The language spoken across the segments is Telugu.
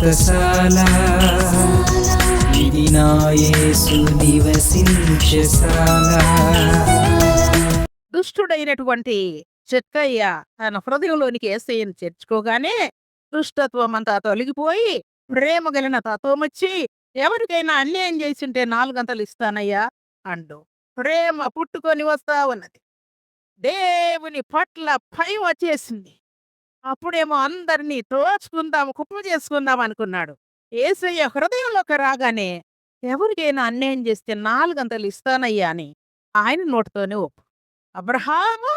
వ్రతశాల ఇది నా యేసు నివసించశాల దుష్టుడైనటువంటి చెక్కయ్య తన హృదయంలోనికి ఏసయ్యను చేర్చుకోగానే దుష్టత్వం అంతా తొలగిపోయి ప్రేమ గలిన తత్వం వచ్చి ఎవరికైనా అన్యాయం చేసింటే నాలుగంతలు ఇస్తానయ్యా అండు ప్రేమ పుట్టుకొని వస్తా ఉన్నది. దేవుని పట్ల భయం వచ్చేసింది. అప్పుడేమో అందరినీ తోచుకుందాం కుప్ప చేసుకుందాం అనుకున్నాడు. ఏసయ్య హృదయంలోకి రాగానే ఎవరికైనా అన్యాయం చేస్తే నాలుగంతలు ఇస్తానయ్యా అని ఆయన నోటితోనే ఒప్పు. అబ్రహాము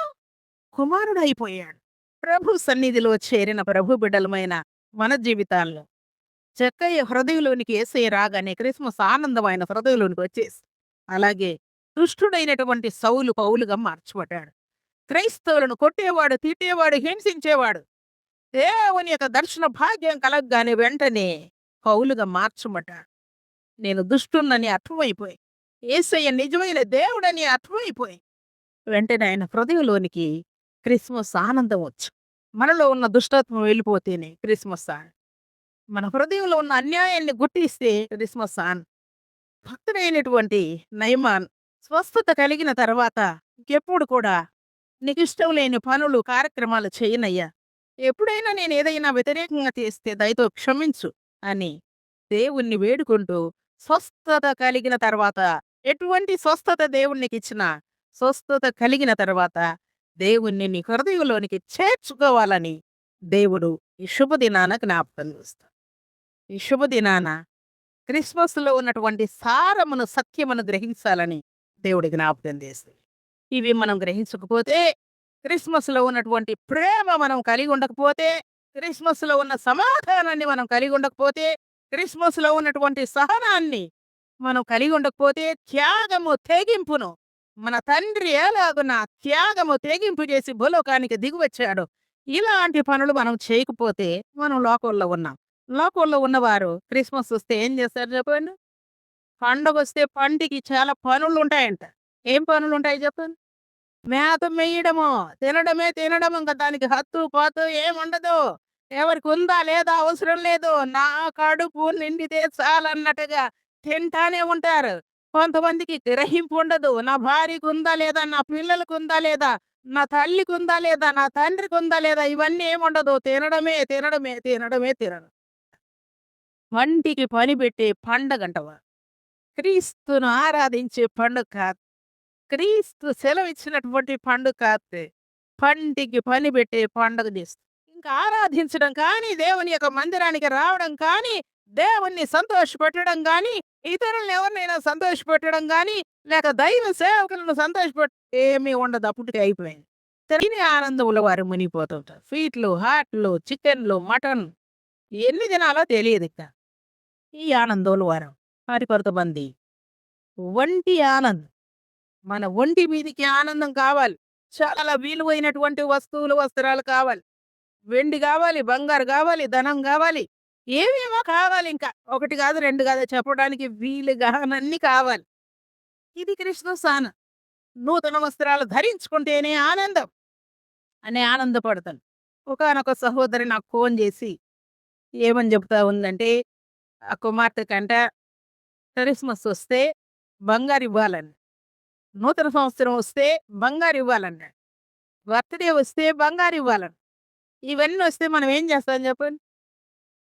కుమారుడైపోయాడు. ప్రభు సన్నిధిలో చేరిన ప్రభు బిడ్డలమైన మన జీవితాల్లో. చెక్కయ్య హృదయంలోనికి ఏసయ్య రాగానే క్రిస్మస్ ఆనందం ఆయన హృదయంలోనికి వచ్చేసి అలాగే దుష్టుడైనటువంటి సౌలు పౌలుగా మార్చిపడ్డాడు క్రైస్తవులను కొట్టేవాడు తిట్టేవాడు హింసించేవాడు. దేవుని యొక్క దర్శన భాగ్యం కలగగానే వెంటనే పౌలుగా మార్చమట నేను దుష్టున్నని అర్థమైపోయి ఏసయ్య నిజమైన దేవుడని అర్థమైపోయి వెంటనే ఆయన హృదయంలోనికి క్రిస్మస్ ఆనందం వచ్చు మనలో ఉన్న దుష్టత్వం వెళ్ళిపోతేనే క్రిస్మస్ ఆన్. మన హృదయంలో ఉన్న అన్యాయాన్ని గుర్తిస్తే క్రిస్మస్ ఆన్. భక్తుడైనటువంటి నయమాన్ స్వస్థత కలిగిన తర్వాత ఇంకెప్పుడు కూడా నీకు ఇష్టం లేని పనులు కార్యక్రమాలు చేయనయ్యా. ఎప్పుడైనా నేను ఏదైనా వ్యతిరేకంగా చేస్తే దయతో క్షమించు అని దేవుణ్ణి వేడుకుంటూ స్వస్థత కలిగిన తర్వాత ఎటువంటి స్వస్థత దేవునికి ఇచ్చినా స్వస్థత కలిగిన తర్వాత దేవుణ్ణి నీ హృదయంలోనికి చేర్చుకోవాలని దేవుడు ఈ శుభదినాన జ్ఞాపకం చేస్తాడు. ఈ శుభదినాన క్రిస్మస్లో ఉన్నటువంటి సారమును సత్యమును గ్రహించాలని దేవుడి జ్ఞాపకం చేస్తుంది ఇవి మనం గ్రహించకపోతే క్రిస్మస్లో ఉన్నటువంటి ప్రేమ మనం కలిగి ఉండకపోతే క్రిస్మస్లో ఉన్న సమాధానాన్ని మనం కలిగి ఉండకపోతే క్రిస్మస్లో ఉన్నటువంటి సహనాన్ని మనం కలిగి ఉండకపోతే త్యాగము తెగింపును మన తండ్రి ఎలాగున త్యాగము తెగింపు చేసి భూలోకానికి దిగువచ్చాడు. ఇలాంటి పనులు మనం చేయకపోతే మనం లోకంలో ఉన్నాం. లోకంలో ఉన్నవారు క్రిస్మస్ వస్తే ఏం చేస్తారు చెప్పండి? పండగ వస్తే పండుగకి చాలా పనులు ఉంటాయంట. ఏం పనులు ఉంటాయి చెప్పండి? మేత మేయడము తినడమే తినడం ఇంకా దానికి హత్తు పాతు ఏముండదు. ఎవరికి ఉందా లేదా అవసరం లేదు. నా కడుపు నిండితే చాలన్నట్టుగా తింటానే ఉంటారు. కొంతమందికి గ్రహింపు ఉండదు. నా భార్యకు ఉందా లేదా నా పిల్లలకు ఉందా లేదా నా తల్లికి ఉందా లేదా నా తండ్రికి ఉందా లేదా ఇవన్నీ ఏముండదు. తినడమే తినడమే తినడమే తినడం. వంటికి పని పెట్టే పండగంటవా. క్రీస్తును ఆరాధించే పండుగ కాదు. క్రీస్తు సెలవిచ్చినటువంటి పండుగ కాదు పంటికి పని పెట్టే పండుగ చేస్తుంది ఇంకా ఆరాధించడం కానీ దేవుని యొక్క మందిరానికి రావడం కానీ దేవుణ్ణి సంతోషపెట్టడం కానీ ఇతరులను ఎవరినైనా సంతోషపెట్టడం కానీ లేక దైవ సేవకులను సంతోషపెట్ట ఏమీ ఉండదు. అప్పటికి అయిపోయింది. తిని ఆనందంలో వారు మునిగిపోతుంటారు స్వీట్లు హాట్లు చికెన్లు మటన్ ఎన్ని తినాలో తెలియదు ఇక ఈ ఆనందంలో వారి. కొరత కొంతమంది ఒంటి ఆనందం. మన ఒంటి మీదికి ఆనందం కావాలి. చాలా విలువైనటువంటి వస్తువులు వస్త్రాలు కావాలి. వెండి కావాలి బంగారు కావాలి ధనం కావాలి ఏమేమో కావాలి ఇంకా. ఒకటి కాదు రెండు కాదు చెప్పడానికి వీలు అన్ని కావాలి. ఇది కృష్ణ సాన నూతన వస్త్రాలు ధరించుకుంటేనే ఆనందం అని ఆనందపడతాను ఒకనొక సహోదరి నాకు ఫోన్ చేసి ఏమని చెప్తా ఉందంటే ఆ కుమార్తె కంట క్రిస్మస్ వస్తే బంగారు ఇవ్వాలని. నూతన సంవత్సరం వస్తే బంగారు ఇవ్వాలన్నాడు. బర్త్డే వస్తే బంగారు ఇవ్వాలని ఇవన్నీ వస్తే మనం ఏం చేస్తాం చెప్పండి?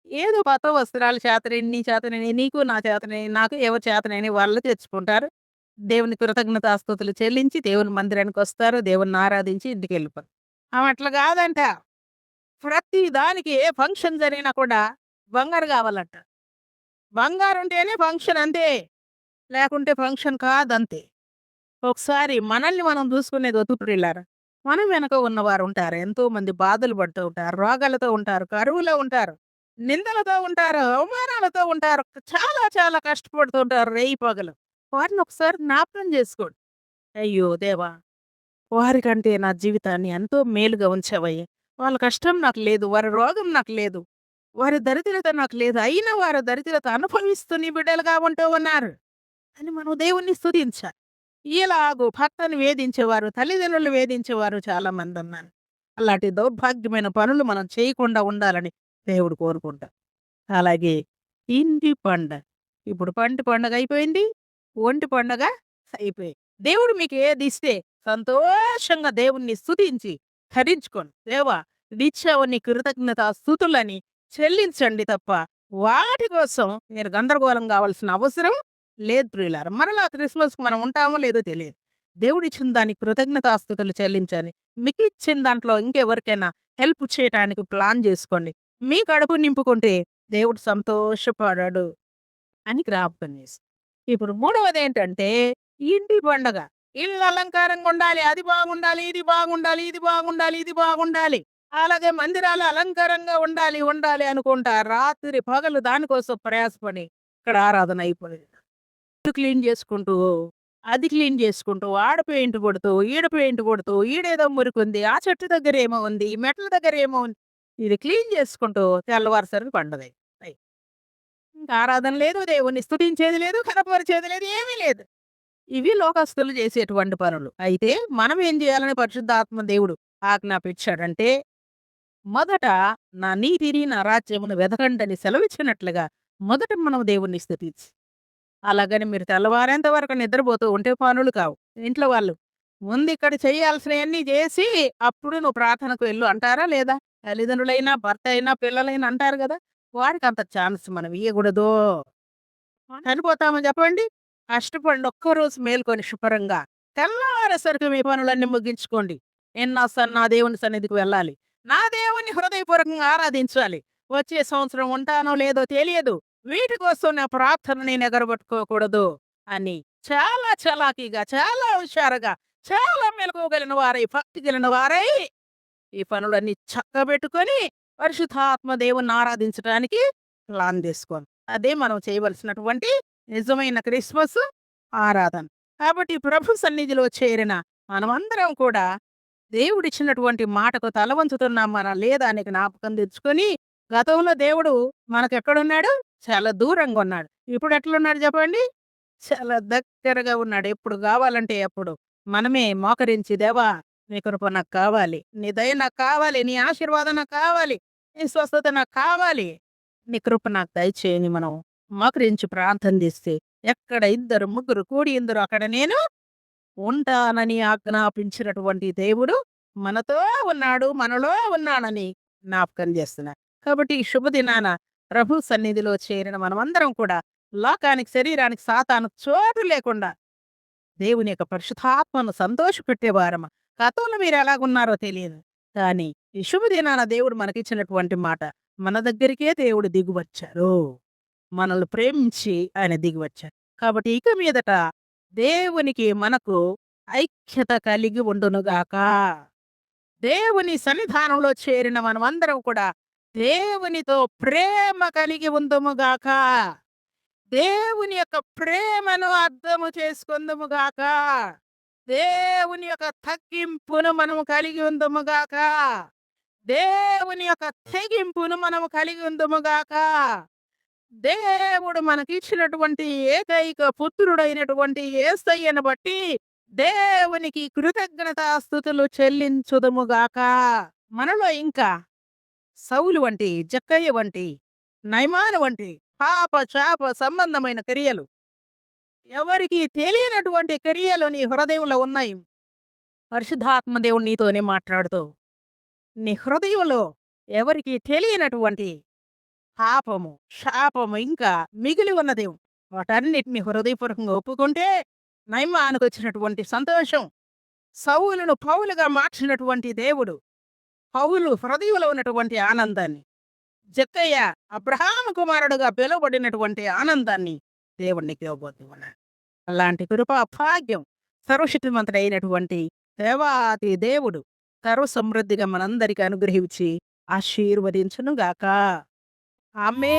ఏదో పాత వస్త్రాలు చేతనని నీ చేతనని నీకు నా చేతనని నాకు ఎవరి చేతనని వాళ్ళు తెచ్చుకుంటారు. దేవుని కృతజ్ఞతాస్తుతులు చెల్లించి దేవుని మందిరానికి వస్తారు దేవుని ఆరాధించి ఇంటికి వెళ్ళిపోతారు. ఆమె అట్లా కాదంట. ప్రతి దానికి ఏ ఫంక్షన్ జరిగినా కూడా బంగారు కావాలంట. బంగారు ఉంటేనే ఫంక్షన్ అంతే. లేకుంటే ఫంక్షన్ కాదంతే. ఒకసారి మనల్ని మనం చూసుకునేది ఒత్తుపిల్లారు మనం వెనక ఉన్నవారు ఉంటారు ఎంతో మంది బాధలు పడుతూ ఉంటారు రోగాలతో ఉంటారు కరువులో ఉంటారు నిందలతో ఉంటారు అవమానాలతో ఉంటారు చాలా చాలా కష్టపడుతూ ఉంటారు రేయి పగలు. వారిని ఒకసారి జ్ఞాపకం చేసుకోండి. అయ్యో దేవా! వారికంటే నా జీవితాన్ని ఎంతో మేలుగా ఉంచావయ్యే. వాళ్ళ కష్టం నాకు లేదు వారి రోగం నాకు లేదు వారి దరిద్రత నాకు లేదు అయినా వారి దరిద్రత అనుభవిస్తూ నీ బిడ్డలుగా ఉంటూ ఉన్నారు అని మనం దేవుణ్ణి స్థుతించాలి ఇలాగు భర్తను వేధించేవారు తల్లిదండ్రులు వేధించేవారు చాలా మంది ఉన్నారు అలాంటి దౌర్భాగ్యమైన పనులు మనం చేయకుండా ఉండాలని దేవుడు కోరుకుంటాం అలాగే ఇంటి పండగ ఇప్పుడు పంటి పండగ అయిపోయింది ఒంటి పండగ అయిపోయింది. దేవుడు మీకు ఏది ఇస్తే సంతోషంగా దేవుణ్ణి స్థుతించి ధరించుకోండి. దేవా ఇచ్చావు నీ కృతజ్ఞత స్థుతులని చెల్లించండి తప్ప వాటి కోసం మీరు గందరగోళం కావాల్సిన అవసరం లేదు ప్రియులారు. మరలా క్రిస్మస్ మనం ఉంటామో లేదో తెలియదు. దేవుడు ఇచ్చిన దానికి కృతజ్ఞతాస్తుతులు చెల్లించాలి. మీకు ఇచ్చిన దాంట్లో ఇంకెవరికైనా హెల్ప్ చేయడానికి ప్లాన్ చేసుకోండి. మీ కడుపు నింపుకుంటే దేవుడు సంతోషపడాడు అని జ్ఞాపకం చేసి. ఇప్పుడు మూడవది ఏంటంటే ఇంటి పండగ. ఇల్లు అలంకారంగా ఉండాలి అది బాగుండాలి ఇది బాగుండాలి ఇది బాగుండాలి ఇది బాగుండాలి. అలాగే మందిరాలు అలంకారంగా ఉండాలి ఉండాలి అనుకుంటా రాత్రి పగలు దానికోసం ప్రయాసపడి ఇక్కడ ఆరాధన అయిపోయింది. క్లీన్ చేసుకుంటూ అది క్లీన్ చేసుకుంటూ ఆడ పెయింట్ కొడుతూ ఈడ పెయింట్ కొడుతూ ఈడేదో మురికుంది ఆ చెట్టు దగ్గర ఏమో ఉంది ఈ మెట్ల దగ్గర ఏమో ఉంది ఇది క్లీన్ చేసుకుంటూ తెల్లవారుసరికి పండుగ ఇంకా ఆరాధన లేదు దేవుణ్ణి స్థుతించేది లేదు కనపరిచేది లేదు ఏమీ లేదు. ఇవి లోకస్తులు చేసేటువంటి పనులు. అయితే మనం ఏం చేయాలని పరిశుద్ధాత్మ దేవుడు ఆజ్ఞాపించాడంటే మొదట నా నీతిని నా రాజ్యమును వెదకండని సెలవిచ్చినట్లుగా మొదట మనం దేవుణ్ణి స్థుతించి అలాగని మీరు తెల్లవారేంత వరకు నిద్రపోతూ ఉంటే పనులు కావు. ఇంట్లో వాళ్ళు ముందు ఇక్కడ చేయాల్సినవన్నీ చేసి అప్పుడు నువ్వు ప్రార్థనకు వెళ్ళు అంటారా లేదా? తల్లిదండ్రులైనా భర్త అయినా పిల్లలైనా అంటారు కదా! వారికి అంత ఛాన్స్ మనం ఇవ్వకూడదు చనిపోతామని చెప్పండి. కష్టపడి ఒక్కరోజు మేల్కొని శుభ్రంగా తెల్లవారేసరికి మీ పనులన్నీ ముగించుకోండి. నేను నా సన్ నా దేవుని సన్నిధికి వెళ్ళాలి. నా దేవుని హృదయపూర్వకంగా ఆరాధించాలి. వచ్చే సంవత్సరం ఉంటానో లేదో తెలియదు. వీటి కోసం నా ప్రార్థన నేను ఎగరబట్టుకోకూడదు అని చాలా చలాకీగా చాలా హుషారుగా చాలా మెలకువగలిగిన వారై భక్తి కలిగిన వారై ఈ పనులన్నీ చక్కబెట్టుకొని పరిశుద్ధాత్మ దేవుని ఆరాధించడానికి ప్లాన్ చేసుకోండి అదే మనం చేయవలసినటువంటి నిజమైన క్రిస్మస్ ఆరాధన. కాబట్టి ప్రభు సన్నిధిలో చేరిన మనమందరం కూడా దేవుడిచ్చినటువంటి మాటకు తల వంచుతున్నాం మన లేదా అని జ్ఞాపకం తెచ్చుకొని గతంలో దేవుడు మనకు ఎక్కడున్నాడు చాలా దూరంగా ఉన్నాడు ఇప్పుడు ఎట్లున్నాడు చెప్పండి? చాలా దగ్గరగా ఉన్నాడు. ఎప్పుడు కావాలంటే ఎప్పుడు మనమే మోకరించి దేవా నీ కృప నాకు కావాలి. నీ దయ నాకు కావాలి. నీ ఆశీర్వాదం నాకు కావాలి. నీ స్వస్థత నాకు కావాలి. నీ కృప నాకు దయచేయని మనం మోకరించి ప్రార్థన చేస్తే ఎక్కడ ఇద్దరు ముగ్గురు కూడి ఇందరు అక్కడ నేను ఉంటానని ఆజ్ఞాపించినటువంటి దేవుడు మనతో ఉన్నాడు మనలో ఉన్నాడని జ్ఞాపకం చేస్తున్నా కాబట్టి ఈ శుభదినాన ప్రభు సన్నిధిలో చేరిన మనమందరం కూడా లోకానికి శరీరానికి సాతాను చోటు లేకుండా దేవుని యొక్క పరిశుద్ధాత్మను సంతోషపెట్టేవారమ కథలు మీరు ఎలాగున్నారో తెలియదు. కానీ ఈ శుభదినాన దేవుడు మనకిచ్చినటువంటి మాట మన దగ్గరికే దేవుడు దిగువచ్చారు. మనల్ని ప్రేమించి ఆయన దిగివచ్చారు. కాబట్టి ఇక మీదట దేవునికి మనకు ఐక్యత కలిగి ఉండునుగాక. దేవుని సన్నిధానంలో చేరిన మనమందరం కూడా దేవునితో ప్రేమ కలిగి ఉందుముగాక దేవుని యొక్క ప్రేమను అర్థము చేసుకుందుముగాక దేవుని యొక్క తగ్గింపును మనము కలిగి ఉందుముగాక దేవుని యొక్క తెగింపును మనము కలిగి ఉందుముగాక దేవుడు మనకిచ్చినటువంటి ఏకైక పుత్రుడైనటువంటి ఏసయ్యను బట్టి దేవునికి కృతజ్ఞతాస్థుతులు చెల్లించుదముగాక మనలో ఇంకా సౌలు వంటి జక్కయ్య వంటి నైమాను వంటి పాప చాప సంబంధమైన క్రియలు. ఎవరికి తెలియనటువంటి క్రియలు నీ హృదయంలో ఉన్నాయి? పరిశుద్ధాత్మ దేవుడు నీతోనే మాట్లాడుతూ నీ హృదయంలో ఎవరికి తెలియనటువంటి పాపము శాపము ఇంకా మిగిలి ఉన్నది. వాటన్నిటిని హృదయపూర్వకంగా ఒప్పుకుంటే నైమానికి వచ్చినటువంటి సంతోషం సౌలును పౌలుగా మార్చినటువంటి దేవుడు పౌలు హృదయంలో ఉన్నటువంటి ఆనందాన్ని జక్కయ్య అబ్రహాం కుమారుడుగా పిలువబడినటువంటి ఆనందాన్ని దేవుడికి ఇవ్వబోతున్నాడు అలాంటి కృపా భాగ్యం సర్వశక్తిమంతుడైనటువంటి దేవాతి దేవుడు సర్వ సమృద్ధిగా మనందరికీ అనుగ్రహించి ఆశీర్వదించునుగాక. ఆమె